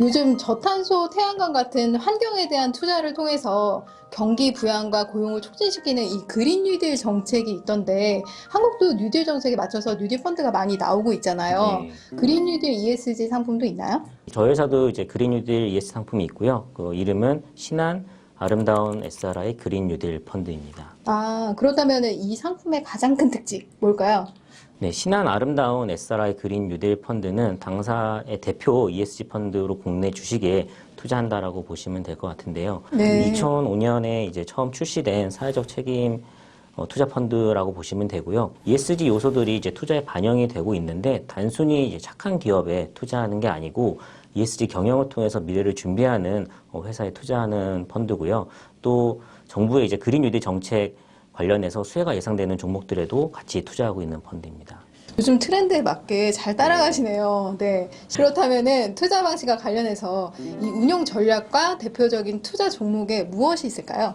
요즘 저탄소 태양광 같은 환경에 대한 투자를 통해서 경기 부양과 고용을 촉진시키는 이 그린 뉴딜 정책이 있던데 한국도 뉴딜 정책에 맞춰서 뉴딜 펀드가 많이 나오고 있잖아요. 네. 그린 뉴딜 ESG 상품도 있나요? 저희 회사도 이제 그린 뉴딜 ES 상품이 있고요. 그 이름은 신한 아름다운 SRI 그린 뉴딜 펀드입니다. 아, 그렇다면 이 상품의 가장 큰 특징 뭘까요? 네, 신한 아름다운 SRI 그린 뉴딜 펀드는 당사의 대표 ESG 펀드로 국내 주식에 투자한다라고 보시면 될 것 같은데요. 네. 2005년에 이제 처음 출시된 사회적 책임 어, 투자 펀드라고 보시면 되고요. ESG 요소들이 이제 투자에 반영이 되고 있는데 단순히 이제 착한 기업에 투자하는 게 아니고 ESG 경영을 통해서 미래를 준비하는 어, 회사에 투자하는 펀드고요. 또 정부의 이제 그린 뉴딜 정책 관련해서 수혜가 예상되는 종목들에도 같이 투자하고 있는 펀드입니다. 요즘 트렌드에 맞게 잘 따라가시네요. 네. 그렇다면은 투자 방식과 관련해서 이 운용 전략과 대표적인 투자 종목에 무엇이 있을까요?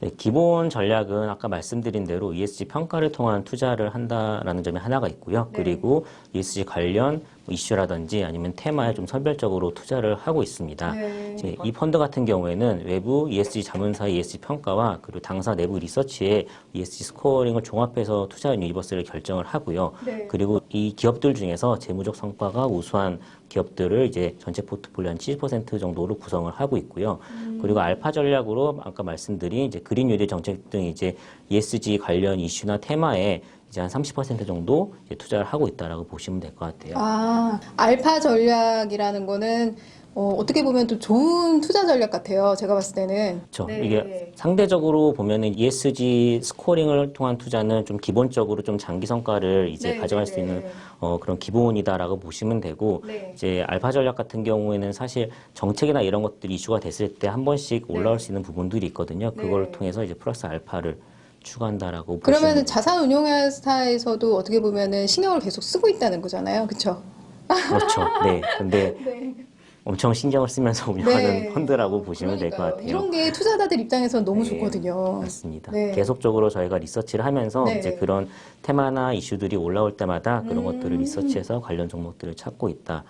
네, 기본 전략은 아까 말씀드린 대로 ESG 평가를 통한 투자를 한다라는 점이 하나가 있고요. 네. 그리고 ESG 관련 뭐 이슈라든지 아니면 테마에 좀 선별적으로 투자를 하고 있습니다. 네. 이제 이 펀드 같은 경우에는 외부 ESG 자문사의 ESG 평가와 그리고 당사 내부 리서치에 ESG 스코어링을 종합해서 투자 유니버스를 결정을 하고요. 네. 그리고 이 기업들 중에서 재무적 성과가 우수한 기업들을 이제 전체 포트폴리오 한 70% 정도로 구성을 하고 있고요. 그리고 알파 전략으로 아까 말씀드린 이제 그린 뉴딜 정책 등 이제 ESG 관련 이슈나 테마에 이제 한 30% 정도 투자를 하고 있다라고 보시면 될 것 같아요. 아, 알파 전략이라는 거는 어, 어떻게 보면 또 좋은 투자 전략 같아요. 제가 봤을 때는. 그렇죠. 네. 이게 상대적으로 보면은 ESG 스코어링을 통한 투자는 좀 기본적으로 좀 장기 성과를 이제 네, 가져갈 네, 수 있는 네. 어, 그런 기본이다라고 보시면 되고 네. 이제 알파 전략 같은 경우에는 사실 정책이나 이런 것들이 이슈가 됐을 때 한 번씩 올라올 수 있는 부분들이 있거든요. 그걸 네. 통해서 이제 플러스 알파를 추구한다라고 그러면은 보시면 자산 운용회사에서도 어떻게 보면은 신경을 계속 쓰고 있다는 거잖아요. 그렇죠? 그렇죠. 네. 근데 네. 엄청 신경을 쓰면서 운영하는 네. 펀드라고 보시면 될 것. 같아요. 이런 게 투자자들 입장에서는 너무 네, 좋거든요. 맞습니다. 네. 계속적으로 저희가 리서치를 하면서 네. 이제 그런 테마나 이슈들이 올라올 때마다 그런 음. 것들을 리서치해서 관련 종목들을 찾고 있다라고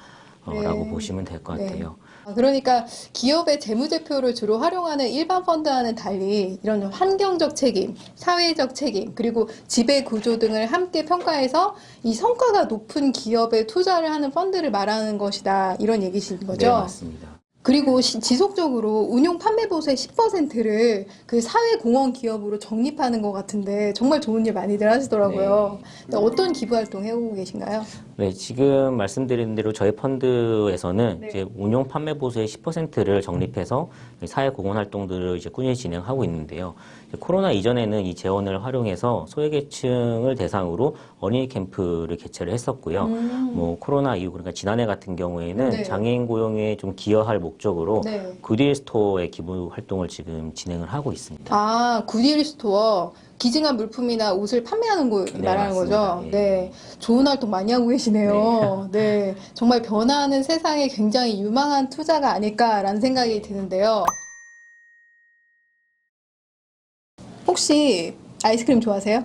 네. 보시면 될것 네. 같아요. 아, 그러니까 기업의 재무제표를 주로 활용하는 일반 펀드와는 달리 이런 환경적 책임, 사회적 책임, 그리고 지배 구조 등을 함께 평가해서 이 성과가 높은 기업에 투자를 하는 펀드를 말하는 것이다. 이런 얘기신 거죠? 네, 맞습니다. 그리고 시- 지속적으로 운용 판매 보수의 10%를 그 사회 공헌 기업으로 적립하는 것 같은데 정말 좋은 일 많이들 하시더라고요. 근데 어떤 기부 활동 해오고 계신가요? 네, 지금 말씀드린 대로 저희 펀드에서는 네. 이제 운용 판매 보수의 10%를 적립해서 사회 공헌 활동들을 이제 꾸준히 진행하고 있는데요. 코로나 이전에는 이 재원을 활용해서 소외계층을 대상으로 어린이 캠프를 개최를 했었고요. 뭐 코로나 이후 그러니까 지난해 같은 경우에는 음. 네. 장애인 고용에 좀 기여할 목적으로 네. 굿윌 스토어의 기부 활동을 지금 진행을 하고 있습니다. 아, 굿윌 스토어. 기증한 물품이나 옷을 판매하는 거 네, 말하는 거죠? 맞습니다. 예. 네. 좋은 활동 많이 하고 계시네요. 네. 정말 변화하는 세상에 굉장히 유망한 투자가 아닐까라는 생각이 드는데요. 혹시 아이스크림 좋아하세요?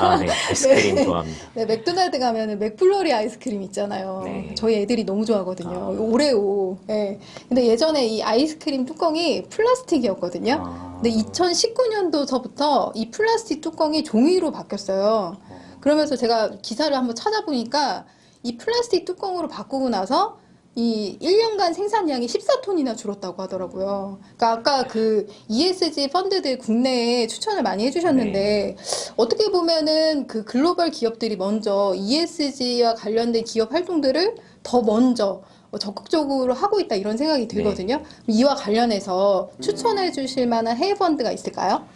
아, 네, 아이스크림 좋아합니다. 네, 맥도날드 가면은 맥플러리 아이스크림 있잖아요. 네. 저희 애들이 너무 좋아하거든요. 아. 오레오. 네. 근데 예전에 이 아이스크림 뚜껑이 플라스틱이었거든요. 아. 근데 2019년도서부터 이 플라스틱 뚜껑이 종이로 바뀌었어요. 그러면서 제가 기사를 한번 찾아보니까 이 플라스틱 뚜껑으로 바꾸고 나서 이 1년간 생산량이 14톤이나 줄었다고 하더라고요. 그러니까 아까 그 ESG 펀드들 국내에 추천을 많이 해주셨는데 어떻게 보면은 그 글로벌 기업들이 먼저 ESG와 관련된 기업 활동들을 더 먼저 적극적으로 하고 있다 이런 생각이 들거든요. 이와 관련해서 추천해 주실 만한 해외 펀드가 있을까요?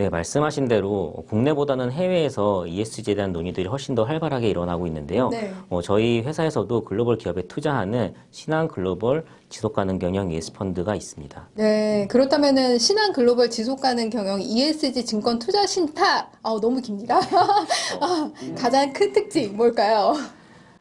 네, 말씀하신 대로 국내보다는 해외에서 ESG에 대한 논의들이 훨씬 더 활발하게 일어나고 있는데요. 네. 어, 저희 회사에서도 글로벌 기업에 투자하는 신한 글로벌 지속가능 경영 ES 펀드가 있습니다. 네, 그렇다면은 신한 글로벌 지속 가능 경영 ESG 증권 투자 신탁. 아, 너무 깁니다. 아, 가장 큰 특징 뭘까요?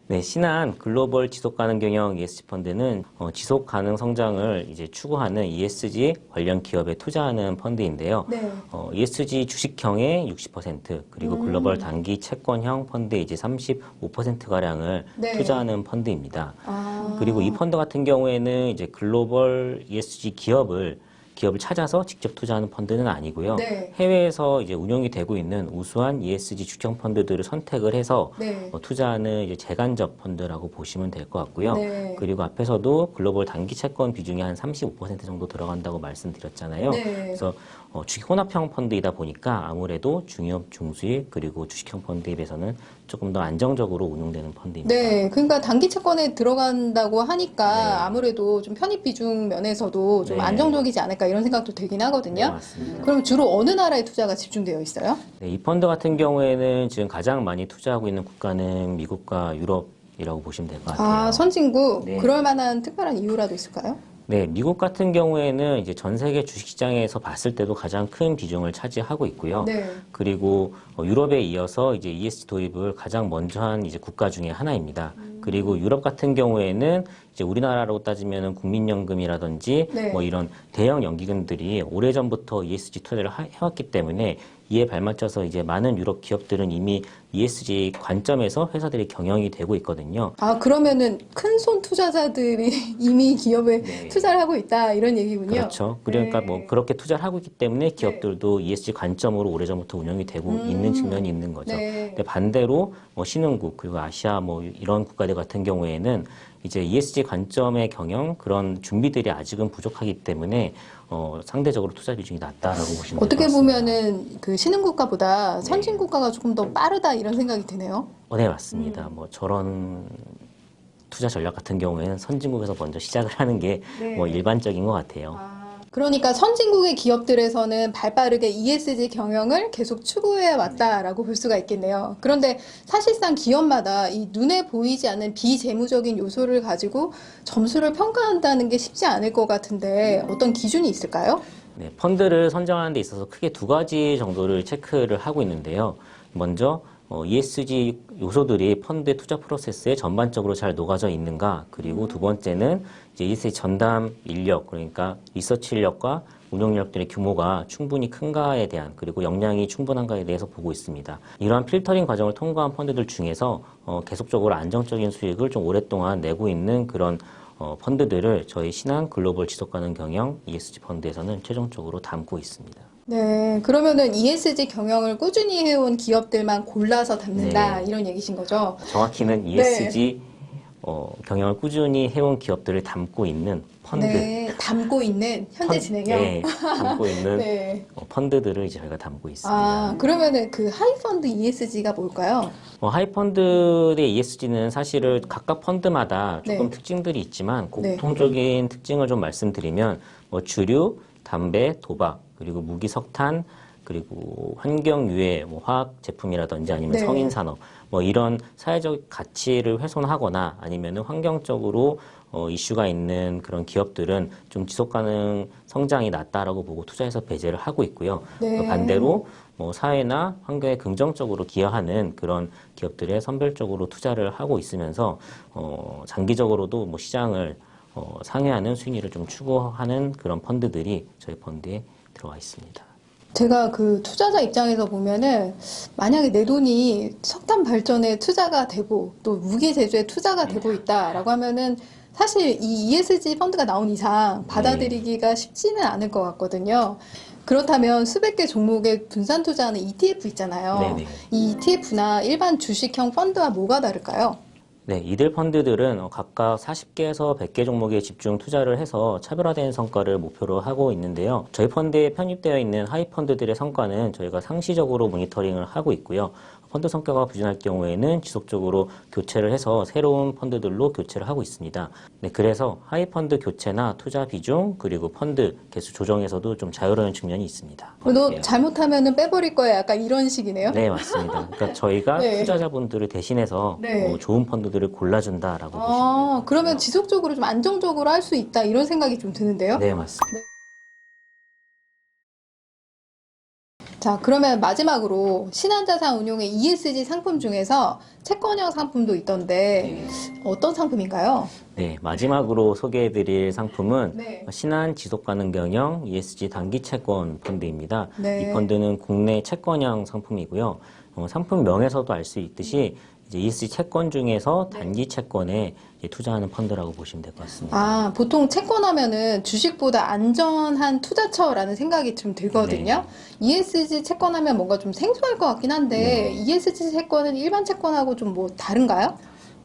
네, 신한 글로벌 지속 가능 경영 ESG 펀드는 어, 지속 가능 성장을 이제 추구하는 ESG 관련 기업에 투자하는 펀드인데요. 네. 어, ESG 주식형의 60% 그리고 음. 글로벌 단기 채권형 펀드에 이제 35% 가량을 네. 투자하는 펀드입니다. 아. 그리고 이 펀드 같은 경우에는 이제 글로벌 ESG 기업을 기업을 찾아서 직접 투자하는 펀드는 아니고요. 네. 해외에서 이제 운영이 되고 있는 우수한 ESG 주형 펀드들을 선택을 해서 네. 어, 투자하는 이제 재간접 펀드라고 보시면 될 것 같고요. 네. 그리고 앞에서도 글로벌 단기 채권 비중이 한 35% 정도 들어간다고 말씀드렸잖아요. 네. 그래서 어, 주식 혼합형 펀드이다 보니까 아무래도 중협, 중수익 그리고 주식형 펀드에 비해서는 조금 더 안정적으로 운용되는 펀드입니다. 네, 그러니까 단기 채권에 들어간다고 하니까 네. 아무래도 좀 편입 비중 면에서도 좀 네. 안정적이지 않을까 이런 생각도 네, 하거든요. 맞습니다. 그럼 주로 어느 나라에 투자가 집중되어 있어요? 네, 이 펀드 같은 경우에는 지금 가장 많이 투자하고 있는 국가는 미국과 유럽 이라고 보시면 될 것 같아요. 아, 선진국. 네. 그럴 만한 특별한 이유라도 있을까요? 네, 미국 같은 경우에는 이제 전 세계 주식시장에서 봤을 때도 가장 큰 비중을 차지하고 있고요. 네. 그리고 어, 유럽에 이어서 이제 ESG 도입을 가장 먼저 한 이제 국가 중에 하나입니다. 그리고 유럽 같은 경우에는 이제 우리나라로 따지면은 국민연금이라든지 네. 뭐 이런 대형 연기금들이 오래전부터 ESG 투자를 하- 해왔기 때문에 이에 발맞춰서 이제 많은 유럽 기업들은 이미 ESG 관점에서 회사들이 경영이 되고 있거든요. 아, 그러면은 큰 손 투자자들이 이미 기업에 네. 투자를 하고 있다 이런 얘기군요. 그렇죠. 그러니까 네. 뭐 그렇게 투자를 하고 있기 때문에 기업들도 ESG 관점으로 오래전부터 운영이 되고 음. 있는 측면이 있는 거죠. 네. 근데 반대로 뭐 신흥국 그리고 아시아 뭐 이런 국가들 같은 경우에는 이제 ESG 관점의 경영 그런 준비들이 아직은 부족하기 때문에 어, 상대적으로 투자 비중이 낮다라고 보시면 어떻게. 보면은 그 신흥 국가보다 네. 선진 국가가 조금 더 빠르다 이런 생각이 드네요. 어, 네 맞습니다. 음. 뭐 저런 투자 전략 같은 경우에는 선진국에서 먼저 시작을 하는 게뭐 네. 일반적인 것 같아요. 그러니까 선진국의 기업들에서는 발빠르게 ESG 경영을 계속 추구해 왔다라고 볼 수가 있겠네요. 그런데 사실상 기업마다 이 눈에 보이지 않는 비재무적인 요소를 가지고 점수를 평가한다는 게 쉽지 않을 것 같은데 어떤 기준이 있을까요? 네, 펀드를 선정하는 데 있어서 크게 두 가지 정도를 체크를 하고 있는데요. 먼저 어, ESG 요소들이 펀드 투자 프로세스에 전반적으로 잘 녹아져 있는가, 그리고 두 번째는 이제 ESG 전담 인력, 그러니까 리서치 인력과 운영 인력들의 규모가 충분히 큰가에 대한 그리고 역량이 충분한가에 대해서 보고 있습니다. 이러한 필터링 과정을 통과한 펀드들 중에서 어, 계속적으로 안정적인 수익을 좀 오랫동안 내고 있는 그런 어, 펀드들을 저희 신한 글로벌 지속가능 경영 ESG 펀드에서는 최종적으로 담고 있습니다. 네, 그러면은 ESG 경영을 꾸준히 해온 기업들만 골라서 담는다 네. 이런 얘기신 거죠? 정확히는 ESG 어, 경영을 꾸준히 해온 기업들을 담고 있는 펀드, 네, 담고 있는 현재 펀- 진행형. 네, 담고 있는 네. 어, 펀드들을 이제 저희가 담고 있습니다. 아, 그러면은 그 하이펀드 ESG가 뭘까요? 어, 하이펀드의 ESG는 사실은 각각 펀드마다 조금 네. 특징들이 있지만 네. 공통적인 특징을 좀 말씀드리면 뭐 주류, 담배, 도박, 그리고 무기, 석탄, 그리고 환경 유해, 뭐 화학 제품이라든지 아니면 네. 성인 산업, 뭐 이런 사회적 가치를 훼손하거나 아니면은 환경적으로 어, 이슈가 있는 그런 기업들은 좀 지속 가능 성장이 낮다라고 보고 투자해서 배제를 하고 있고요. 네. 그 반대로 뭐 사회나 환경에 긍정적으로 기여하는 그런 기업들에 선별적으로 투자를 하고 있으면서 어, 장기적으로도 뭐 시장을 어, 상회하는 수익률을 좀 추구하는 그런 펀드들이 저희 펀드에 들어와 있습니다. 제가 그 투자자 입장에서 보면은 만약에 내 돈이 석탄 발전에 투자가 되고 또 무기 제조에 투자가 되고 있다라고 하면은 사실 이 ESG 펀드가 나온 이상 받아들이기가 쉽지는 않을 것 같거든요. 그렇다면 수백 개 종목에 분산 투자하는 ETF 있잖아요. 네네. 이 ETF나 일반 주식형 펀드와 뭐가 다를까요? 네, 이들 펀드들은 어, 각각 40개에서 100개 종목에 집중 투자를 해서 차별화된 성과를 목표로 하고 있는데요. 저희 펀드에 편입되어 있는 하이 펀드들의 성과는 저희가 상시적으로 모니터링을 하고 있고요. 펀드 성과가 부진할 경우에는 지속적으로 교체를 해서 새로운 펀드들로 교체를 하고 있습니다. 네, 그래서 하이 펀드 교체나 투자 비중 그리고 펀드 개수 조정에서도 좀 자유로운 측면이 있습니다. 너 네. 잘못하면은 빼버릴 거야. 약간 이런 식이네요. 네, 맞습니다. 그러니까 저희가 네. 투자자분들을 대신해서 네. 어, 좋은 펀드들을 골라준다라고 보시면 아, 돼요. 그러면 지속적으로 좀 안정적으로 할 수 있다 이런 생각이 좀 드는데요. 네, 맞습니다. 자, 그러면 마지막으로 신한자산 운용의 ESG 상품 중에서 채권형 상품도 있던데 어떤 상품인가요? 네, 마지막으로 소개해드릴 상품은 네. 신한 지속가능 경영 ESG 단기 채권 펀드입니다. 네. 이 펀드는 국내 채권형 상품이고요. 어, 상품명에서도 알 수 있듯이 이제 ESG 채권 중에서 단기 채권에 투자하는 펀드라고 보시면 될 것 같습니다. 아, 보통 채권 하면은 주식보다 안전한 투자처라는 생각이 좀 들거든요. ESG 채권 하면 뭔가 좀 생소할 것 같긴 한데 ESG 채권은 일반 채권하고 좀 뭐 다른가요?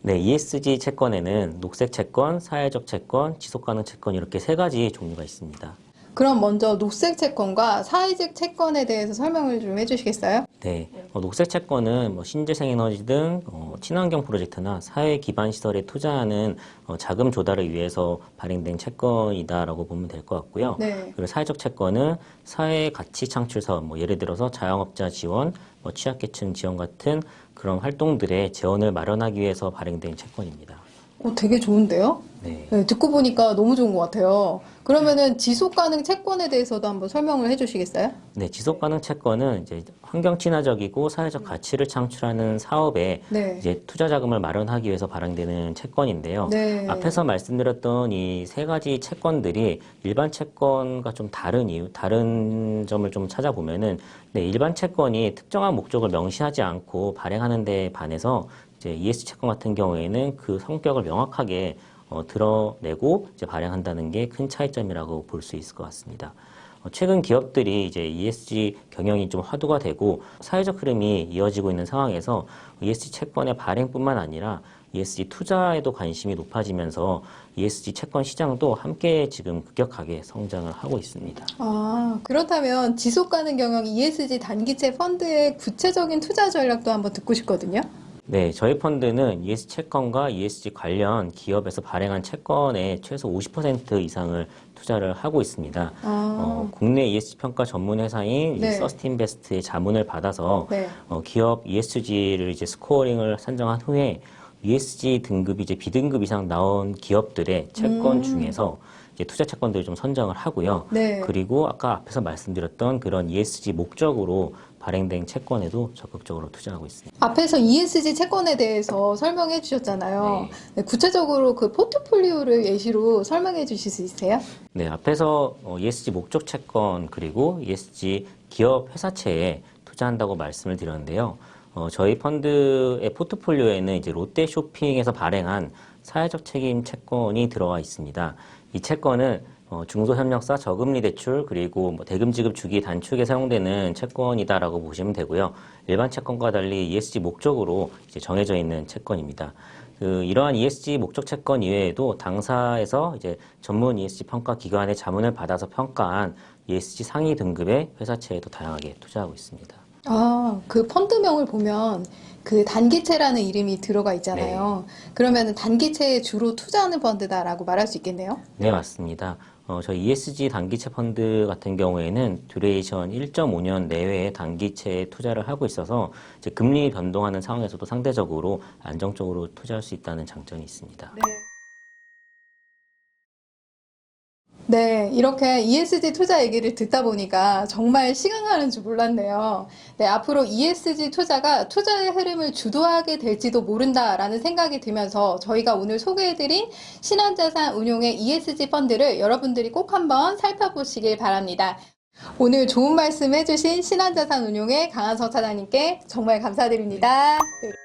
네, ESG 채권에는 녹색 채권, 사회적 채권, 지속가능 채권 이렇게 세 가지 종류가 있습니다. 그럼 먼저 녹색 채권과 사회적 채권에 대해서 설명을 좀 해주시겠어요? 네, 어, 녹색 채권은 뭐 신재생 에너지 등 어, 친환경 프로젝트나 사회 기반 시설에 투자하는 어, 자금 조달을 위해서 발행된 채권이다라고 보면 될 것 같고요. 네. 그리고 사회적 채권은 사회 가치 창출 사업, 뭐 예를 들어서 자영업자 지원, 뭐 취약계층 지원 같은 그런 활동들의 재원을 마련하기 위해서 발행된 채권입니다. 어, 되게 좋은데요? 네. 네, 듣고 보니까 너무 좋은 것 같아요. 그러면은 지속 가능 채권에 대해서도 한번 설명을 해주시겠어요? 네, 지속 가능 채권은 이제 환경 친화적이고 사회적 가치를 창출하는 사업에 네. 이제 투자 자금을 마련하기 위해서 발행되는 채권인데요. 네. 앞에서 말씀드렸던 이 세 가지 채권들이 일반 채권과 좀 다른 이유, 다른 점을 좀 찾아보면은 네, 일반 채권이 특정한 목적을 명시하지 않고 발행하는 데 반해서 이제 ES 채권 같은 경우에는 그 성격을 명확하게 어, 드러내고 이제 발행한다는 게 큰 차이점이라고 볼 수 있을 것 같습니다. 어, 최근 기업들이 이제 ESG 경영이 좀 화두가 되고 사회적 흐름이 이어지고 있는 상황에서 ESG 채권의 발행뿐만 아니라 ESG 투자에도 관심이 높아지면서 ESG 채권 시장도 함께 지금 급격하게 성장을 하고 있습니다. 아, 그렇다면 지속 가능 경영 ESG 단기채 펀드의 구체적인 투자 전략도 한번 듣고 싶거든요. 네, 저희 펀드는 ESG 채권과 ESG 관련 기업에서 발행한 채권의 최소 50% 이상을 투자를 하고 있습니다. 아, 어, 국내 ESG 평가 전문 회사인 네. 서스틴베스트의 자문을 받아서 네. 어, 기업 ESG를 이제 스코어링을 산정한 후에 ESG 등급이 이제 B등급 이상 나온 기업들의 채권 음. 중에서 투자 채권들을 좀 선정을 하고요. 네. 그리고 아까 앞에서 말씀드렸던 그런 ESG 목적으로 발행된 채권에도 적극적으로 투자하고 있습니다. 앞에서 ESG 채권에 대해서 설명해 주셨잖아요. 네. 네, 구체적으로 그 포트폴리오를 예시로 설명해 주실 수 있으세요? 네, 앞에서 어, ESG 목적 채권 그리고 ESG 기업 회사채에 투자한다고 말씀을 드렸는데요. 어, 저희 펀드의 포트폴리오에는 이제 롯데 쇼핑에서 발행한 사회적 책임 채권이 들어가 있습니다. 이 채권은 어, 중소협력사 저금리 대출 그리고 뭐 대금 지급 주기 단축에 사용되는 채권이다라고 보시면 되고요. 일반 채권과 달리 ESG 목적으로 이제 정해져 있는 채권입니다. 그 이러한 ESG 목적 채권 이외에도 당사에서 이제 전문 ESG 평가 기관의 자문을 받아서 평가한 ESG 상위 등급의 회사채에도 다양하게 투자하고 있습니다. 아, 그 펀드명을 보면 그 단기채라는 이름이 들어가 있잖아요. 그러면 단기채에 주로 투자하는 펀드다라고 말할 수 있겠네요. 네, 맞습니다. 어, 저희 ESG 단기채 펀드 같은 경우에는 듀레이션 1.5년 내외의 단기채에 투자를 하고 있어서 이제 금리 변동하는 상황에서도 상대적으로 안정적으로 투자할 수 있다는 장점이 있습니다. 네, 이렇게 ESG 투자 얘기를 듣다 보니까 정말 시간 가는 줄 몰랐네요. 네, 앞으로 ESG 투자가 투자의 흐름을 주도하게 될지도 모른다라는 생각이 들면서 저희가 오늘 소개해드린 신한자산 운용의 ESG 펀드를 여러분들이 꼭 한번 살펴보시길 바랍니다. 오늘 좋은 말씀 해주신 신한자산 운용의 강한석 차장님께 정말 감사드립니다. 네.